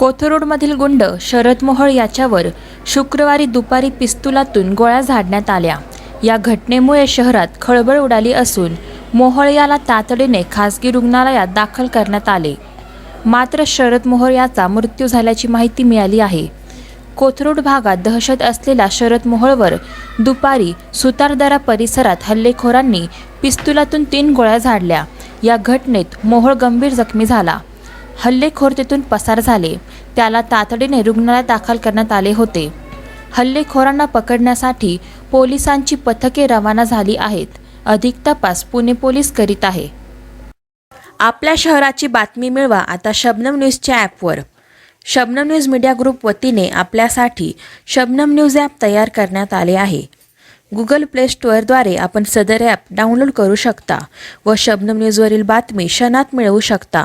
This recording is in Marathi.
कोथरूडमधील गुंड शरद मोहळ याच्यावर शुक्रवारी दुपारी पिस्तुलातून गोळ्या झाडण्यात आल्या. या घटनेमुळे शहरात खळबळ उडाली असून मोहळ याला तातडीने खासगी रुग्णालयात दाखल करण्यात आले. मात्र शरद मोहोळ याचा मृत्यू झाल्याची माहिती मिळाली आहे. कोथरूड भागात दहशत असलेल्या शरद मोहोळवर दुपारी सुतारदरा परिसरात हल्लेखोरांनी पिस्तुलातून तीन गोळ्या झाडल्या. या घटनेत मोहळ गंभीर जखमी झाला. हल्लेखोर तेथून पसार झाले. त्याला तातडीने रुग्णालयात दाखल करण्यात आले होते. हल्लेखोरांना पकडण्यासाठी पोलिसांची पथके रवाना झाली आहेत. अधिक तपास पुणे पोलीस करीत आहे. आपल्या शहराची बातमी मिळवा आता शबनम न्यूजच्या ॲपवर. शबनम न्यूज मीडिया ग्रुप वतीने आपल्यासाठी शबनम न्यूज ॲप तयार करण्यात आले आहे. गुगल प्ले स्टोअरद्वारे आपण सदर ॲप डाउनलोड करू शकता व शबनम न्यूजवरील बातमी क्षणात मिळवू शकता.